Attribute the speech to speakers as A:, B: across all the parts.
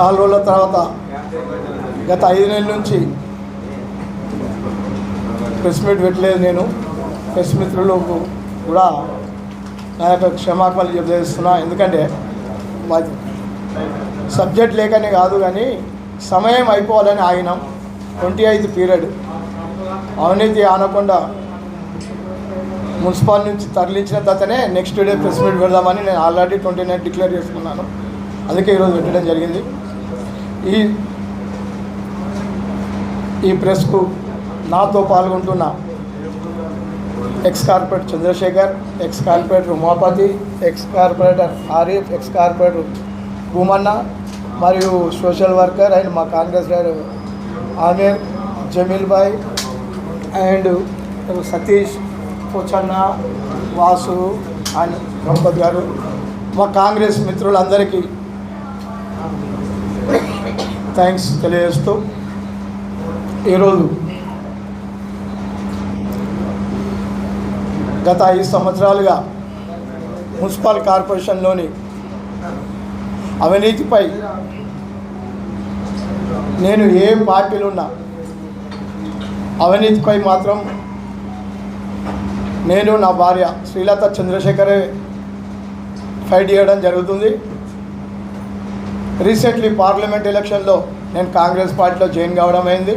A: చాలా రోజుల తర్వాత గత ఐదు నెలల నుంచి ప్రెస్ మీట్ పెట్టలేదు నేను. ప్రెస్ మిత్రులకు కూడా నా యొక్క క్షమాపణలు తెలియజేస్తున్నా ఎందుకంటే మా- సబ్జెక్ట్ లేకనే కాదు కానీ సమయం అయిపోవాలని ఆగినాం. ట్వంటీ ఐదు పీరియడ్. అవినీతి ఆనకుండా మున్సిపాల్ నుంచి తరలించిన తర్వాతనే నెక్స్ట్ డే ప్రెస్ మీట్ పెడదామని నేను ఆల్రెడీ ట్వంటీ నైన్ డిక్లేర్ చేసుకున్నాను. అందుకే ఈరోజు పెట్టడం జరిగింది. ఈ ఈ ప్రెస్కు నాతో పాల్గొంటున్న ex corporator Chandrashekar ex corporator Umapathi ex corporator Arif ex corporator Bhoomanna మరియు సోషల్ వర్కర్ అండ్ మా Congress leader Aamir Jameel bhai and Satish Pochanna Vasu and Ganapathi garu. మా కాంగ్రెస్ మిత్రులందరికీ థ్యాంక్స్ తెలియజేస్తూ ఈరోజు గత ఐదు సంవత్సరాలుగా మున్సిపల్ కార్పొరేషన్లోని అవినీతిపై నేను ఏ పార్టీలో ఉన్నా అవినీతిపై మాత్రం నేను నా భార్య శ్రీలత చంద్రశేఖరే ఫైట్ చేయడం జరుగుతుంది. రీసెంట్లీ పార్లమెంట్ ఎలక్షన్లో నేను కాంగ్రెస్ పార్టీలో జాయిన్ కావడం అయింది.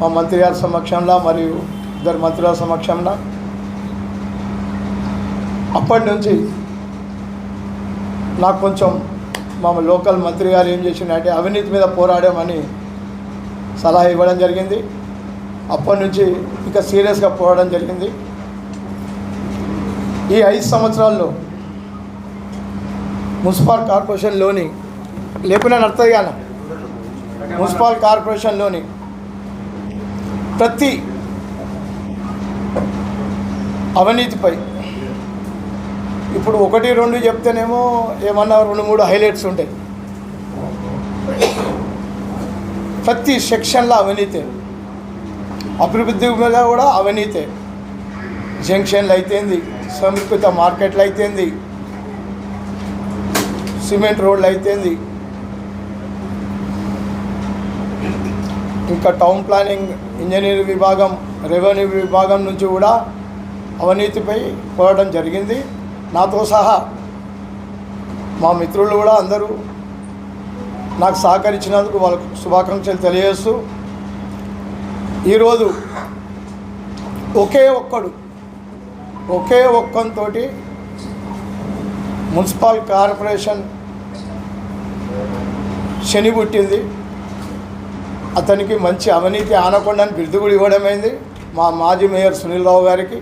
A: మా మంత్రి గారి సమక్షంలో మరియు ఇద్దరు మంత్రుల సమక్షంలో. అప్పటి నుంచి నాకు కొంచెం మా లోకల్ మంత్రి గారు ఏం చేసిందంటే అవినీతి మీద పోరాడామని సలహా ఇవ్వడం జరిగింది. అప్పటి నుంచి ఇంకా సీరియస్గా పోరాడడం జరిగింది. ఈ ఐదు సంవత్సరాల్లో మున్సిపల్ కార్పొరేషన్లోని లేకుండా నడుతుంది కానీ మున్సిపల్ కార్పొరేషన్లోని ప్రతి అవినీతిపై ఇప్పుడు ఒకటి రెండు చెప్తేనేమో ఏమన్నా రెండు మూడు హైలైట్స్ ఉంటాయి. ప్రతి సెక్షన్లో అవినీతే అభివృద్ధి మీద కూడా అవినీతే. జంక్షన్లు అయితేంది సమీకృత మార్కెట్లు అయితేంది సిమెంట్ రోడ్లు అయితేంది ఇంకా టౌన్ ప్లానింగ్ ఇంజనీరింగ్ విభాగం రెవెన్యూ విభాగం నుంచి కూడా అవినీతిపై పోరాటం జరిగింది. నాతో సహా మా మిత్రులు కూడా అందరూ నాకు సహకరించినందుకు వాళ్ళకు శుభాకాంక్షలు తెలియజేస్తూ ఈరోజు ఒకే ఒక్కడు ఒకే ఒక్కంతో మున్సిపల్ కార్పొరేషన్ శని పుట్టింది. అతనికి మంచి అవినీతి ఆనకుండా బిరుదు కూడా ఇవ్వడమైంది మా మాజీ మేయర్ సునీల్ రావు గారికి.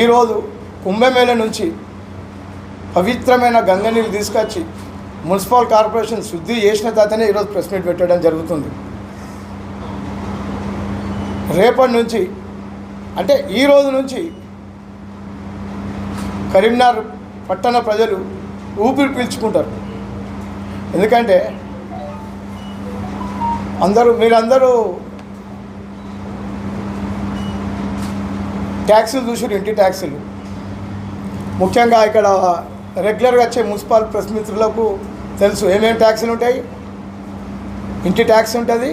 A: ఈరోజు కుంభమేళ నుంచి పవిత్రమైన గంగ నీళ్ళు తీసుకొచ్చి మున్సిపల్ కార్పొరేషన్ శుద్ధి చేసిన తర్వాతనే ఈరోజు ప్రెస్ మీట్ పెట్టడం జరుగుతుంది. రేపటి నుంచి అంటే ఈ రోజు నుంచి కరీంనగర్ పట్టణ ప్రజలు ఊపిరి పీల్చుకుంటారు. ఎందుకంటే అందరూ మీరందరూ ట్యాక్సీలు చూసారు ఇంటి ట్యాక్సీలు. ముఖ్యంగా ఇక్కడ రెగ్యులర్గా వచ్చే మున్సిపల్ ప్రెస్ మిత్రులకు తెలుసు ఏమేమి ట్యాక్సీలు ఉంటాయి? ఇంటి ట్యాక్సీ ఉంటుంది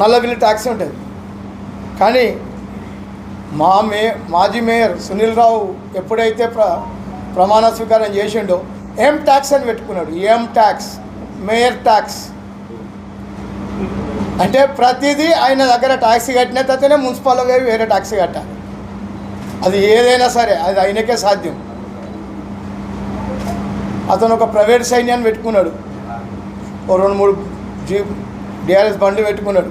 A: నల్ల బిల్లు ట్యాక్సీ ఉంటుంది. కానీ మా మే మాజీ మేయర్ సునీల్ రావు ఎప్పుడైతే ప్ర ప్రమాణ స్వీకారం చేసిండో ఏం ట్యాక్స్ అని పెట్టుకున్నాడు. ఏం ట్యాక్స్ మేయర్ ట్యాక్స్ అంటే ప్రతిదీ ఆయన దగ్గర ట్యాక్సీ కట్టిన తర్వాతనే మున్సిపల్ వేరే ట్యాక్సీ కట్టాలి. అది ఏదైనా సరే అది ఆయనకే సాధ్యం. అతను ఒక ప్రైవేట్ సైన్యాన్ని పెట్టుకున్నాడు. ఓ రెండు మూడు జీప్ డిఆర్ఎస్ బండి పెట్టుకున్నాడు.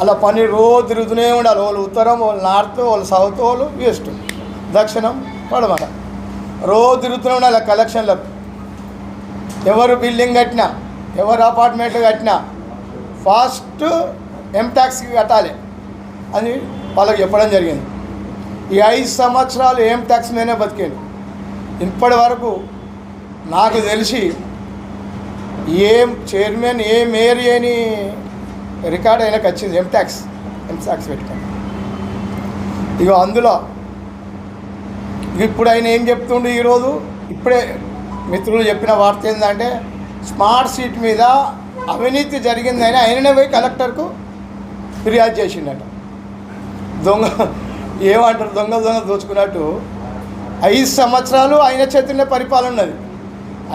A: అలా పని రోజు తిరుగుతూనే ఉండాలి. వాళ్ళు ఉత్తరం వాళ్ళు నార్త్ వాళ్ళు సౌత్ వాళ్ళు ఈస్ట్ దక్షిణం పడమట రోజు తిరుగుతూనే ఉండాలి కలెక్షన్లకు ఎవరు బిల్డింగ్ కట్టినా ఎవరు అపార్ట్మెంట్లు కట్టినా ఫస్ట్ ఎంటాక్స్కి కట్టాలి అని వాళ్ళకి చెప్పడం జరిగింది. ఈ ఐదు సంవత్సరాలు ఏం ట్యాక్స్ మీదనే బతికాను ఇప్పటి వరకు నాకు తెలిసి ఏం చైర్మన్ ఏ మేయర్ అని రికార్డ్ అయినా వచ్చింది ఎం ట్యాక్స్ ఎం ట్యాక్స్ పెట్టుకోండి. ఇక అందులో ఇప్పుడు ఆయన ఏం చెప్తుండు ఈరోజు? ఇప్పుడే మిత్రులు చెప్పిన వార్త ఏంటంటే స్మార్ట్ సీట్ మీద అవినీతి జరిగిందని ఆయననే పోయి కలెక్టర్కు ఫిర్యాదు చేసిండట. దొంగ ఏమంటారు? దొంగ దొంగ దోచుకున్నట్టు ఐదు సంవత్సరాలు ఆయన చేతుల్లో పరిపాలన ఉన్నది.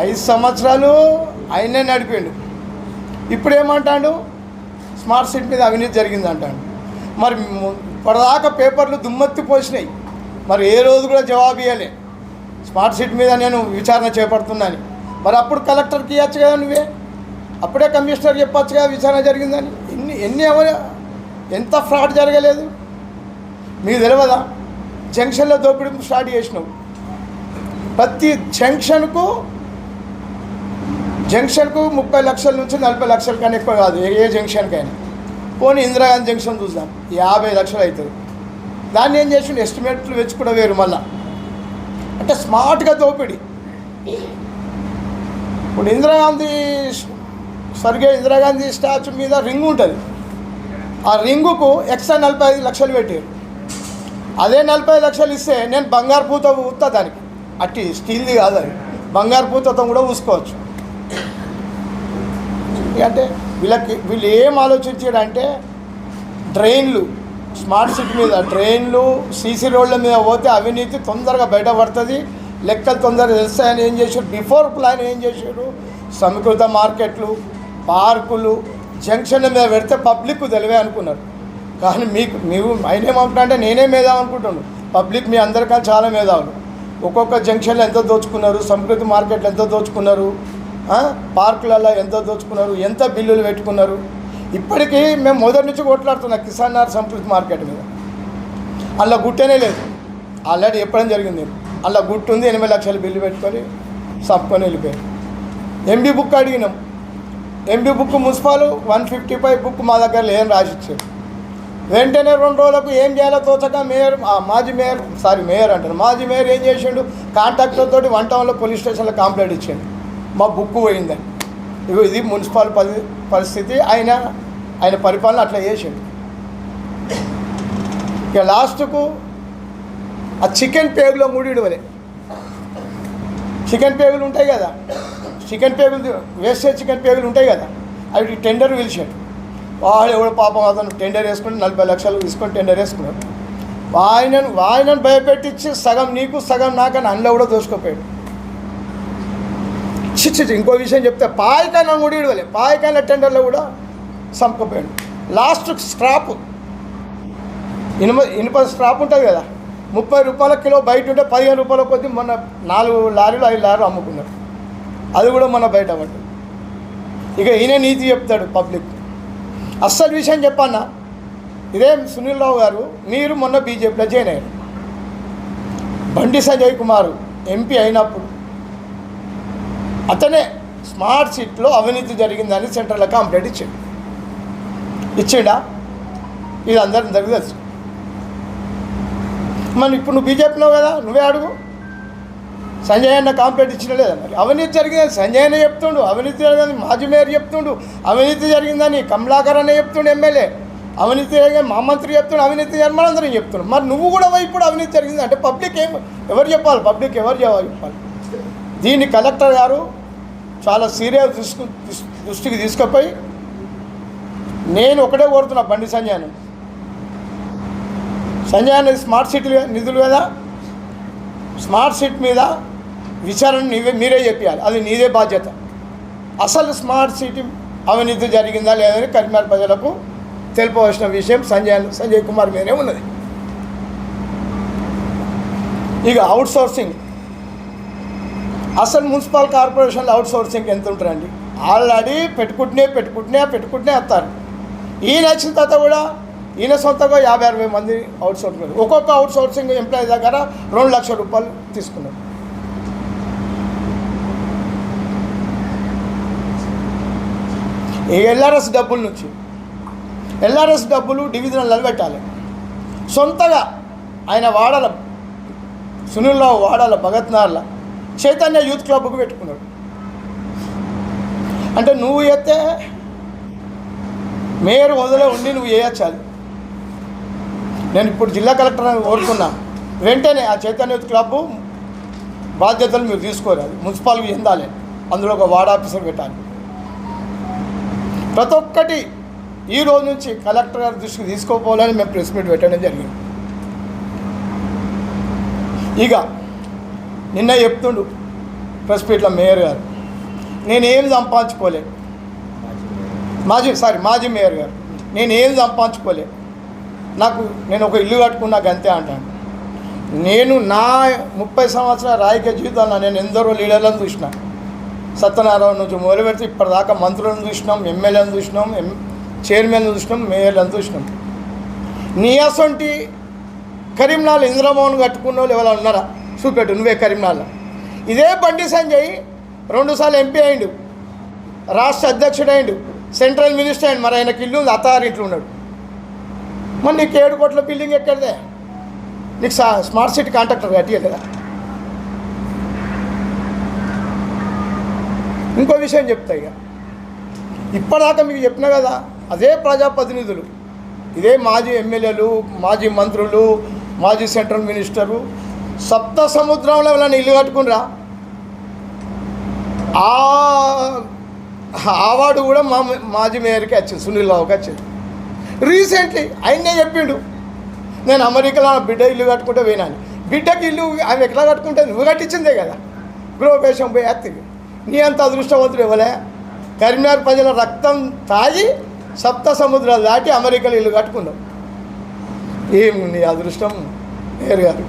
A: ఐదు సంవత్సరాలు ఆయనే నడిపిండు. ఇప్పుడు ఏమంటాడు స్మార్ట్ సిటీ మీద అవినీతి జరిగింది అంటాడు మరి ఇప్పటిదాకా పేపర్లు దుమ్మెత్తి పోసినాయి. మరి ఏ రోజు కూడా జవాబు ఇవ్వలే స్మార్ట్ సీట్ మీద నేను విచారణ చేపడుతున్నాను. మరి అప్పుడు కలెక్టర్కి ఇవ్వచ్చు కదా నువ్వే? అప్పుడే కమిషనర్ చెప్పచ్చు కదా విచారణ జరిగిందని. ఎన్ని ఎన్ని ఎవరు ఎంత ఫ్రాడ్ జరగలేదు? మీకు తెలియదా? జంక్షన్లో దోపిడీ స్టార్ట్ చేసినావు. ప్రతి జంక్షన్కు జంక్షన్కు ముప్పై లక్షల నుంచి నలభై లక్షల కన్నా ఎక్కువ కాదు. ఏ ఏ జంక్షన్కైనా. పోనీ ఇందిరాగాంధీ జంక్షన్ చూద్దాం. యాభై లక్షలు అవుతుంది. దాన్ని ఏం చేసిండు? ఎస్టిమేట్లు వెచ్చి కూడా వేరు మళ్ళీ. అంటే స్మార్ట్గా దోపిడి. ఇప్పుడు ఇందిరాగాంధీ సరిగ్గా ఇందిరాగాంధీ స్టాచ్యూ మీద రింగ్ ఉంటుంది. ఆ రింగుకు ఎక్స్ట్రా నలభై ఐదు లక్షలు పెట్టారు. అదే నలభై లక్షలు ఇస్తే నేను బంగారు పూత ఊతా దానికి. అట్టి స్టీల్ది కాదు అది. బంగారు పూతతో కూడా ఊసుకోవచ్చు. అంటే వీళ్ళకి వీళ్ళు ఏం ఆలోచించాడంటే డ్రైన్లు స్మార్ట్ సిటీ మీద ట్రైన్లు సీసీ రోడ్ల మీద పోతే అవినీతి తొందరగా బయటపడుతుంది. లెక్కలు తొందరగా తెలుస్తాయని ఏం చేశారు? బిఫోర్ ప్లాన్ ఏం చేశారు? సమీకృత మార్కెట్లు పార్కులు జంక్షన్ల మీద పెడితే పబ్లిక్ తెలివే అనుకున్నారు. కానీ మీకు మీరు ఆయన అంటే నేనే మేధావు అనుకుంటున్నాను. పబ్లిక్ మీ అందరికన్నా చాలా మేధావులు. ఒక్కొక్క జంక్షన్లో ఎంత దోచుకున్నారు? సంస్కృతి మార్కెట్లో ఎంత దోచుకున్నారు? పార్కులలో ఎంత దోచుకున్నారు? ఎంత బిల్లులు పెట్టుకున్నారు? ఇప్పటికీ మేము మొదటి నుంచి కొట్లాడుతున్నాం కిసాన్ నార్ సంస్కృతి మార్కెట్ మీద. అలా గుట్టనే లేదు. ఆల్రెడీ ఎప్పుడైనా జరిగింది. అలా గుట్టు ఉంది ఎనిమిది లక్షలు బిల్లు పెట్టుకొని సప్పుకొని వెళ్ళిపోయారు. ఎంబీ బుక్ అడిగినాం. MB book municipal one fifty five book మా దగ్గర లేని రాసిచ్చారు. వెంటనే రెండు రోజులకు ఏం చేయాలో తోచక మేయర్ మాజీ మేయర్ సారీ మేయర్ అంటారు మాజీ మేయర్ ఏం చేసిండు? కాంట్రాక్టర్తో వన్ టౌన్లో పోలీస్ స్టేషన్లో కంప్లైంట్ ఇచ్చిండు. మా బుక్ పోయిందని. ఇది మున్సిపల్ పరి పరిస్థితి. ఆయన ఆయన పరిపాలన అట్లా చేసిండు. ఇక లాస్ట్కు ఆ చికెన్ పేగులో ముడిడు వలే చికెన్ పేగులు ఉంటాయి కదా చికెన్ పేగులు వేస్తే చికెన్ పేగులు ఉంటాయి కదా అవి టెండర్ పిలిచాడు. వాడు ఎవడు పాపం అతను టెండర్ వేసుకుని నలభై లక్షలు తీసుకొని టెండర్ వేసుకున్నాడు. ఆయనను ఆయనను భయపెట్టించి సగం నీకు సగం నాకని అందులో కూడా దోసుకోపోయాడు చిచ్చి ఇంకో విషయం చెప్తే పాయకాయన ముడి ఇడవలే పాయకాయల టెండర్లో కూడా సంపకపోయాడు లాస్ట్ స్క్రాప్ ఇనుప ఇనుప స్క్రాప్ ఉంటుంది కదా. ముప్పై రూపాయల కిలో బయట ఉంటే పదిహేను రూపాయల కొద్ది మొన్న నాలుగు లారీలు ఐదు లారీలు అమ్ముకున్నారు. అది కూడా మన బయట పడ్డది. ఇక ఈయన నీతి చెప్తాడు పబ్లిక్. అస్సలు విషయం చెప్పన్నా. ఇదే సునీల్ రావు గారు మీరు మొన్న బీజేపీలో జాయిన్ అయ్యారు. బండి సంజయ్ కుమార్ ఎంపీ అయినప్పుడు అతనే స్మార్ట్ సిటీలో అవినీతి జరిగిందని సెంట్రల్ కంప్లైంట్ ఇచ్చాడు. ఇచ్చిండా? ఇది అందరం దగ్గర తెలుసు. మరి ఇప్పుడు నువ్వు బీజేపీలో కదా నువ్వే అడుగు. సంజయ్ అన్న కాంప్లైంట్ ఇచ్చిన లేదా మరి? అవినీతి జరిగిందని సంజయ్ అన్న చెప్తుండు అవినీతి జరిగిందని మాజీ మేయర్ చెప్తుండు అవినీతి జరిగిందని కమలాకర్ అన్న చెప్తుండు ఎమ్మెల్యే అవినీతి జరిగిందని మా మంత్రి చెప్తుండు అవినీతి జరిగింది మనందరం మరి నువ్వు కూడా ఇప్పుడు అవినీతి జరిగింది అంటే పబ్లిక్ ఏం ఎవరు చెప్పాలి? పబ్లిక్ ఎవరు చెప్పాలి? దీన్ని కలెక్టర్ గారు చాలా సీరియస్ దృష్టికి తీసుకుపోయి నేను ఒకటే కోరుతున్నా బండి సంజయ్ను. సంజయ్ అనేది స్మార్ట్ సిటీ నిధులు కదా స్మార్ట్ సిటీ మీద విచారణ నీవే మీరే చెప్పాలి అది నీదే బాధ్యత. అసలు స్మార్ట్ సిటీ అవినీతి జరిగిందా లేదని కరీంనగర్ ప్రజలకు తెలుపవలసిన విషయం సంజయ్ సంజయ్ కుమార్ మీదనే ఉన్నది. ఇక అవుట్ సోర్సింగ్ అసలు మున్సిపల్ కార్పొరేషన్లో అవుట్ సోర్సింగ్ ఎంత ఉంటారండి? ఆల్రెడీ పెట్టుకుంటూనే పెట్టుకుంటూనే పెట్టుకుంటూనే వస్తారు. ఈయన వచ్చిన తర్వాత కూడా ఈయన సొంతంగా యాభై అరవై మంది అవుట్ సోర్సింగ్ ఒక్కొక్క అవుట్ సోర్సింగ్ ఎంప్లాయీ దగ్గర రెండు లక్షల రూపాయలు తీసుకున్నారు. ఈ ఎల్ఆర్ఎస్ డబ్బుల నుంచి ఎల్ఆర్ఎస్ డబ్బులు డివిజనల్ పెట్టాలి సొంతగా ఆయన వాడల సునీల్రావు వాడాల భగత్నార్ల చైతన్య యూత్ క్లబ్కు పెట్టుకున్నాడు. అంటే నువ్వు ఎత్తే మేయర్ వదిలే ఉండి నువ్వు వేయచ్చాలి నేను ఇప్పుడు జిల్లా కలెక్టర్ కోరుకున్నా వెంటనే ఆ చైతన్య క్లబ్ బాధ్యతలు మీరు తీసుకోరాలి మున్సిపాలిటీ చెందాలి అందులో ఒక వార్డ్ ఆఫీసర్ పెట్టాలి. ప్రతి ఒక్కటి ఈ రోజు నుంచి కలెక్టర్ గారి దృష్టికి తీసుకోపోవాలని మేము ప్రెస్ మీట్ పెట్టడం జరిగింది. ఇక నిన్న చెప్తుండు ప్రెస్ మీట్లో మేయర్ గారు నేనేం సంపాదించుకోలేదు మాజీ సారీ మాజీ మేయర్ గారు. నేను ఏం సంపాదించుకోలే. నాకు నేను ఒక ఇల్లు కట్టుకున్నాక అంతే అంటాను. నేను నా ముప్పై సంవత్సరాల రాజకీయ జీవితంలో నేను ఎందరో లీడర్లను చూసిన. సత్యనారాయణ నుంచి మొదలు పెడితే ఇప్పటిదాకా మంత్రులను చూసినాం ఎమ్మెల్యేలను చూసినాం ఎం చైర్మన్లు చూసినాం మేయర్లను చూసినాం. నీ అసొంటి కరీంనాల్ ఇంద్రమోహన్ కట్టుకున్న వాళ్ళు ఎవరైనా ఉన్నారా? చూపెట్టు నువ్వే కరీంనాల్లో ఇదే బండి సంజయ్ రెండుసార్లు ఎంపీ అయిండు. రాష్ట్ర అధ్యక్షుడు అయిండు. సెంట్రల్ మినిస్టర్ అండ్ మరి ఆయనకి ఇల్లు ఉంది అత్తారింట్లో ఉన్నాడు. మరి నీకు ఏడు కోట్ల బిల్డింగ్ ఎక్కడిదే? నీకు సా స్మార్ట్ సిటీ కాంట్రాక్టర్ కట్టియలేదా ఇంకో విషయం చెప్తా ఇక. ఇప్పటిదాకా మీకు చెప్పిన కదా అదే ప్రజాప్రతినిధులు ఇదే మాజీ ఎమ్మెల్యేలు మాజీ మంత్రులు మాజీ సెంట్రల్ మినిస్టరు సప్త సముద్రంలో వాళ్ళని ఇల్లు కట్టుకునిరా ఆ అవార్డు కూడా మా మాజీ మేయర్కి వచ్చింది సునీల్ రావుకి వచ్చింది రీసెంట్లీ ఆయన్నే చెప్పిండు నేను అమెరికాలో బిడ్డ ఇల్లు కట్టుకుంటే పోయినాను బిడ్డకి ఇల్లు ఆమె ఎట్లా కట్టుకుంటే నువ్వు కట్టించిందే కదా గృహపేషం పోయి అత్తివి. నీ అంత అదృష్టవంతుడు ఇవ్వలే కరీంనగర్ ప్రజల రక్తం తాగి సప్త సముద్రాలు దాటి అమెరికాలో ఇల్లు కట్టుకున్నావు. ఏం నీ అదృష్టం మేయర్ గారు?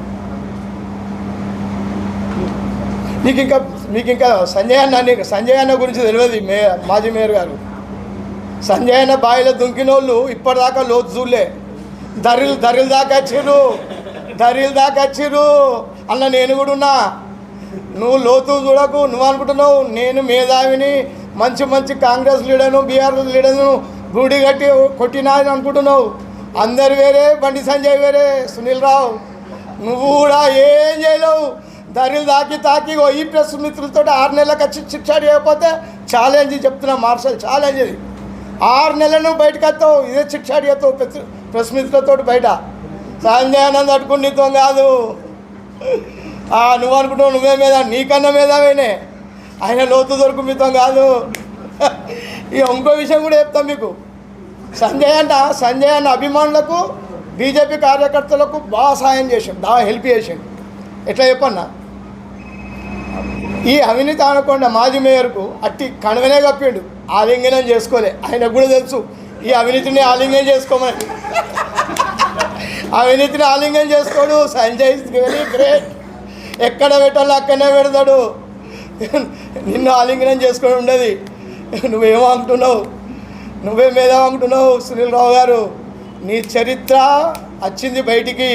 A: మీకు ఇంకా మీకు ఇంకా సంజయ్ అన్న సంజయ్ అన్న గురించి తెలియదు మే మాజీ మేయర్ గారు. సంజయ్ అన్న బావిలో దుంకినోళ్ళు ఇప్పటిదాకా లోతు చూడలే. ధరలు ధరలు దాకా వచ్చిర్రు. ధరలు దాకా వచ్చిర్రు. అన్న నేను కూడా ఉన్నా. నువ్వు లోతు చూడకు. నువ్వు అనుకుంటున్నావు నేను మేధావిని మంచి మంచి కాంగ్రెస్ లీడర్ను బీఆర్ లీడర్ను గూడి కట్టి కొట్టినా అని అనుకుంటున్నావు. అందరు వేరే బండి సంజయ్ వేరే. సునీల్ రావు నువ్వు కూడా ఏం చేయలేవు. ధరలు తాకి తాకి ఓ ఈ ప్రెస్ మిత్రులతో ఆరు నెలలకు వచ్చి శిక్ష చేయకపోతే ఛాలెంజ్ చెప్తున్నా మార్షల్ ఛాలెంజ్ ఇది ఆరు నెలలు బయటకు వస్తావు ఇదే శిక్ష చేస్తావు ప్రెస్ మిత్రులతో బయట. సంజయానంద్ అడుకుని నీతో కాదు. ఆ, నువ్వు అనుకుంటావు నువ్వే మీద నీకన్నా మేధావేనే. ఆయన లోతు దొరుకు మీతో కాదు. ఇక ఇంకో విషయం కూడా చెప్తాం మీకు. సంజయ్ అంట సంజయ్ అన్న అభిమానులకు బీజేపీ కార్యకర్తలకు బాగా సాయం చేసాం బాగా హెల్ప్ చేసాం ఎట్లా చెప్పన్నా? ఈ అవినీతి ఆనకొండ మాజీ మేయర్కు అట్టి కణవనే కప్పిండు. ఆలింగనం చేసుకోలే. ఆయనకు కూడా తెలుసు ఈ అవినీతిని ఆలింగనం చేసుకోమని. అవినీతిని ఆలింగనం చేసుకోడు సంజయ్ వెరీ గ్రేట్. ఎక్కడ పెట్టాలో అక్కడనే పెడతాడు. నిన్ను ఆలింగనం చేసుకొని ఉండేది. నువ్వేమో అంటున్నావు నువ్వే మేధావు అంటున్నావు సునీల్ రావు గారు? నీ చరిత్ర వచ్చింది బయటికి.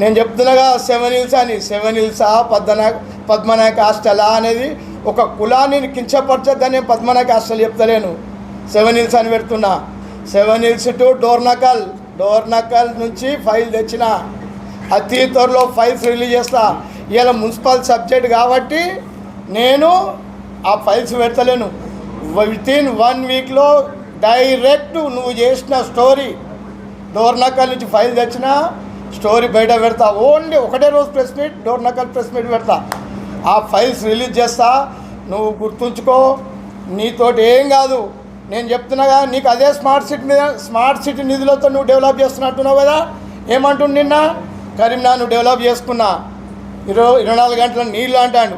A: నేను చెప్తున్నాగా సెవెన్ హిల్స్ అని. సెవెన్ హిల్సా పద్మనాయక్ పద్మనాయక హాస్టలా అనేది ఒక కులాన్ని కించపరచద్దని పద్మనాయక్ పద్మనాయక హాస్టల్ చెప్తలేను. సెవెన్ హిల్స్ అని పెడుతున్నా. Seven hills to Dornakal. Dornakal నుంచి ఫైల్ తెచ్చిన. అతి త్వరలో ఫైల్స్ రిలీజ్ చేస్తా. ఇలా మున్సిపల్ సబ్జెక్ట్ కాబట్టి నేను ఆ ఫైల్స్ పెడతలేను. విత్ ఇన్ వన్ వీక్లో డైరెక్ట్ నువ్వు చేసిన స్టోరీ డోర్నకల్ నుంచి ఫైల్ తెచ్చిన స్టోరీ బయట పెడతా. ఓన్లీ ఒకటే రోజు press meet Dornakal press meet పెడతా. ఆ ఫైల్స్ రిలీజ్ చేస్తా. నువ్వు గుర్తుంచుకో నీతోటి ఏం కాదు. నేను చెప్తున్నాగా నీకు అదే స్మార్ట్ సిటీ మీద స్మార్ట్ సిటీ నిధులతో నువ్వు డెవలప్ చేస్తున్నట్టున్నావు కదా? ఏమంటుండు నిన్న? కరీంనా నువ్వు డెవలప్ చేసుకున్నా. ఇరవై ఇరవై నాలుగు గంటల నీళ్ళు అంటాడు.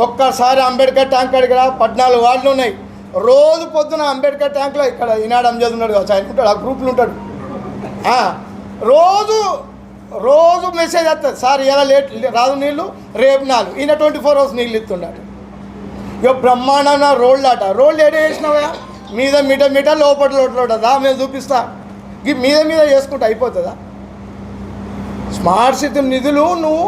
A: ఒక్కసారి అంబేద్కర్ ట్యాంక్ అడిగిన పద్నాలుగు వార్డులు ఉన్నాయి. రోజు పొద్దున అంబేద్కర్ ట్యాంక్లో ఇక్కడ ఈనాడు అంజద్ ఉన్నాడు కావచ్చు ఆయన ఉంటాడు ఆ గ్రూప్లు ఉంటాడు. రోజు రోజు మెసేజ్ వస్తుంది సార్ ఇలా లేట్ రాదు నీళ్ళు రేపు నాలుగు ఈయన ట్వంటీ ఫోర్ అవర్స్ నీళ్ళు ఇస్తున్నాడు ఇక బ్రహ్మాండమైన రోళ్ళు అట రోళ్ళు ఏడే వేసినావా మీద మీట మీట లోపల లోపల దా మేము చూపిస్తా. ఈ మీద మీద చేసుకుంటే అయిపోతుందా? స్మార్ట్ సిటీ నిధులు నువ్వు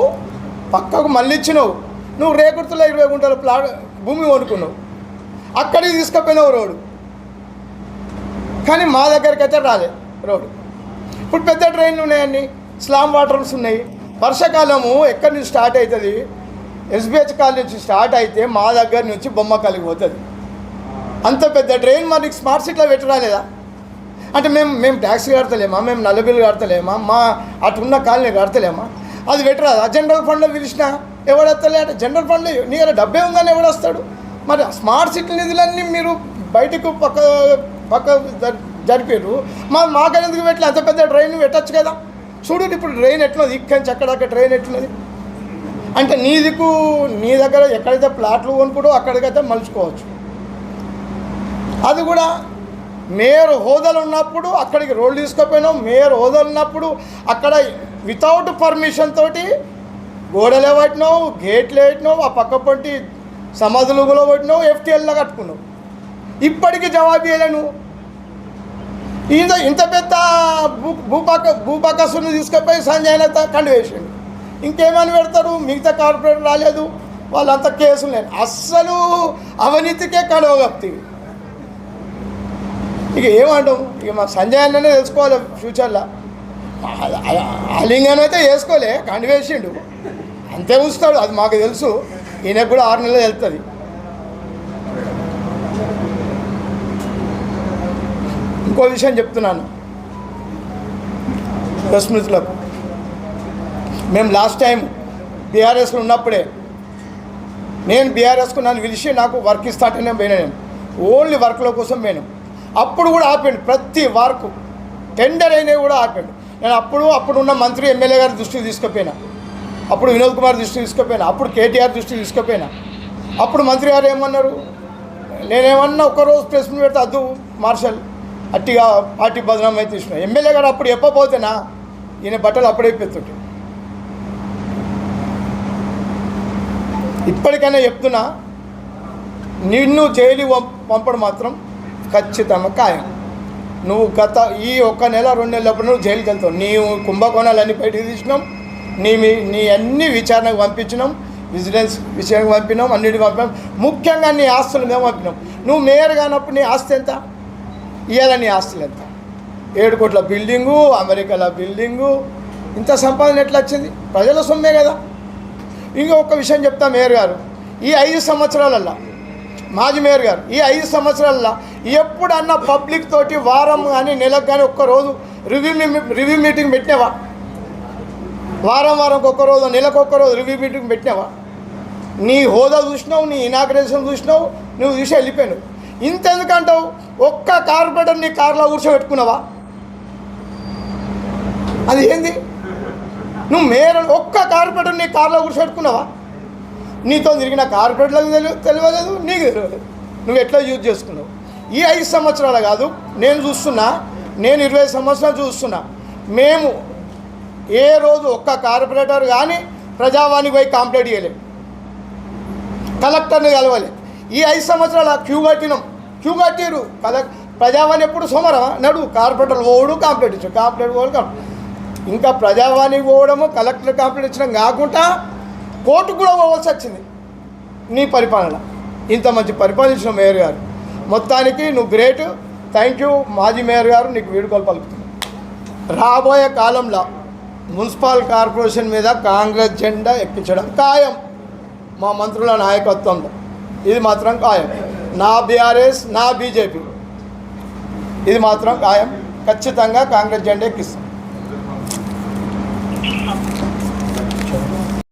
A: పక్కకు మళ్ళీ ఇచ్చినావు. నువ్వు రేకుర్తులో ఇరవై గుంటల ప్లాట్ భూమి కొనుక్కున్నావు. అక్కడికి తీసుకుపోయినావు రోడ్డు. కానీ మా దగ్గరికి అయితే రాలే రోడ్డు. ఇప్పుడు పెద్ద ట్రైన్లు ఉన్నాయండి. స్లామ్ వాటర్స్ ఉన్నాయి. వర్షాకాలము ఎక్కడి నుంచి స్టార్ట్ అవుతుంది? ఎస్బిహెచ్ కాలనీ నుంచి స్టార్ట్ అయితే మా దగ్గర నుంచి బొమ్మ కలిగి పోతుంది. అంత పెద్ద ట్రైన్ మనకి స్మార్ట్ సిటీలో పెట్టరాలేదా అంటే మేము మేము ట్యాక్సీ కడతలేమా? మేము నలుగురు కడతలేమా? మా అటున్న కాలనీ కడతలేమా? అది పెట్టరాదా జనరల్ ఫండ్లో పిలిచిన ఎవడెత్తలే అంటే జనరల్ ఫండ్లో నీ దగ్గర డబ్బే ఉందని ఎవడొస్తాడు మరి స్మార్ట్ సిటీ నిధులన్నీ మీరు బయటకు పక్క పక్క జరిపారు మా మాకెందుకు పెట్టలే? అంత పెద్ద ట్రైన్ పెట్టచ్చు కదా. చూడు ఇప్పుడు ట్రైన్ ఎట్లది? ఇక్కడి నుంచి అక్కడక్కడ ట్రైన్ ఎట్లున్నది అంటే నీ దిక్కు నీ దగ్గర ఎక్కడైతే ప్లాట్లు కొనుక్కుంటో అక్కడికైతే మలుచుకోవచ్చు. అది కూడా మేయర్ హోదాలు ఉన్నప్పుడు అక్కడికి రోడ్లు తీసుకుపోయినాం. మేయర్ హోదాలు ఉన్నప్పుడు అక్కడ వితౌట్ పర్మిషన్ తోటి గోడలు పెట్టినావు గేట్లు పెట్టినావు ఆ పక్క పొంటి సమాధులు కూడా పెట్టినావు ఎఫ్టీఎల్లో కట్టుకున్నావు. ఇప్పటికీ జవాబు చేయలేను ఇంత ఇంత పెద్ద భూ భూపాక భూపాకసుని తీసుకుపోయి సంజయ్ కండు వేసిండు. ఇంకేమని పెడతాడు మిగతా కార్పొరేట్ రాలేదు. వాళ్ళంతా కేసులు లేదు అస్సలు అవినీతికే కడవ ఇక ఏమంటాం? ఇక మా సంజయ్ అన్ననే తెలుసుకోవాలి ఫ్యూచర్లో. ఆలింగన్ అయితే వేసుకోలే కండి వేసిండు. అంతే ఉంచుతాడు అది మాకు తెలుసు. ఈయనకు కూడా ఆరు నెలలు వెళ్తుంది. ఇంకో విషయం చెప్తున్నాను. ప్రశ్నితులకు మేము లాస్ట్ టైం బీఆర్ఎస్లో ఉన్నప్పుడే నేను బీఆర్ఎస్కు నన్ను పిలిచి నాకు వర్క్ ఇస్తాంటేనే పోయినా నేను. ఓన్లీ వర్క్ల కోసం పోయినాం. అప్పుడు కూడా ఆపాడు ప్రతి వర్క్ టెండర్ అయినవి కూడా ఆపాడు. నేను అప్పుడు అప్పుడు ఉన్న మంత్రి ఎమ్మెల్యే గారి దృష్టికి తీసుకుపోయినా. అప్పుడు వినోద్ కుమార్ దృష్టికి తీసుకుపోయినా. అప్పుడు కేటీఆర్ దృష్టికి తీసుకుపోయినా. అప్పుడు మంత్రి గారు ఏమన్నారు? నేనేమన్నా ఒకరోజు ప్రెస్ మీట్ పెడితే అద్దు మార్షల్. అట్టిగా పార్టీ బదనాం అయితే ఇచ్చిన ఎమ్మెల్యే గారు అప్పుడు చెప్పపోతేనా ఈయన బట్టలు అప్పుడే పెత్తుంటే ఇప్పటికైనా చెప్తున్నా నిన్ను జైలు పంప్- పంపడం మాత్రం ఖచ్చితంగా ఖాయం. నువ్వు గత ఈ ఒక్క నెల రెండు నెలలప్పుడు నువ్వు జైలుకి వెళ్తావు. నీవు కుంభకోణాలన్నీ బయటకు తీసినాం. నీ మీ నీ అన్ని విచారణకు పంపించినాం. విజిలెన్స్ విషయానికి పంపినాం. అన్నిటికి పంపినాం. ముఖ్యంగా నీ ఆస్తులు మేము పంపినాం. నువ్వు మేయర్ కానప్పుడు నీ ఆస్తి ఎంత? ఇవాళ నీ ఆస్తులు ఎంత? ఏడు కోట్ల బిల్డింగు అమెరికాల బిల్డింగు ఇంత సంపాదన ఎట్లా వచ్చింది? ప్రజల సొమ్మే కదా. ఇంకొక విషయం చెప్తా మేయర్ గారు. ఈ ఐదు సంవత్సరాలల్లో మాజీ మేయర్ గారు ఈ ఐదు సంవత్సరాల్లో ఎప్పుడన్నా పబ్లిక్ తోటి వారం కానీ నెలకు కానీ ఒక్కరోజు రివ్యూ రివ్యూ మీటింగ్ పెట్టినావా? వారం వారం ఒక్క రోజు నెలకు ఒక్కరోజు రివ్యూ మీటింగ్ పెట్టినావా? నీ హోదా చూసినావు నీ ఇనాగ్రేషన్ చూసినావు నువ్వు చూసి వెళ్ళిపోయినావు. ఇంత ఎందుకంటావు ఒక్క కార్పొరేటర్ నీ కార్లో కూర్చోబెట్టుకున్నావా? అది ఏంది? నువ్వు మేర ఒక్క కార్పొరేటర్ నీ కార్లో కూర్చోబెట్టుకున్నావా? నీతో తిరిగిన కార్పొరేట్లకు తెలియ తెలియలేదు నీకు తెలియలేదు నువ్వు ఎట్లా యూజ్ చేసుకున్నావు? ఈ ఐదు సంవత్సరాలు కాదు నేను చూస్తున్నా నేను ఇరవై సంవత్సరాలు చూస్తున్నా. మేము ఏ రోజు ఒక్క కార్పొరేటర్ కానీ ప్రజావాణికి పోయి కంప్లైంట్ చేయలేదు కలెక్టర్ని కలవలేదు. ఈ ఐదు సంవత్సరాల క్యూ కట్టినాం. క్యూ కట్టిరు? కథ ప్రజావాణి ఎప్పుడు సోమరమా నడు కార్పొరేటర్ ఓడు కాంప్లీట్ ఇచ్చాడు కంప్లైంట్ ఓడు ఇంకా ప్రజావాణికి పోవడము కలెక్టర్ కాంప్లీట్ ఇచ్చడం కాకుండా కోర్టు కూడా పోవాల్సి వచ్చింది. నీ పరిపాలన. ఇంత మంచి పరిపాలించిన మేయర్ గారు. మొత్తానికి నువ్వు గ్రేట్. Thank you. మాజీ మేయర్ గారు నీకు వీడుకోలు పలుకుతున్నాను రాబోయే కాలంలో మున్సిపల్ కార్పొరేషన్ మీద కాంగ్రెస్ జెండా ఎక్కించడం ఖాయం మా మంత్రుల నాయకత్వంలో. ఇది మాత్రం ఖాయం. నా బీఆర్ఎస్ నా బీజేపీ. ఇది మాత్రం ఖాయం. ఖచ్చితంగా కాంగ్రెస్ జెండా ఎక్కిస్తాం.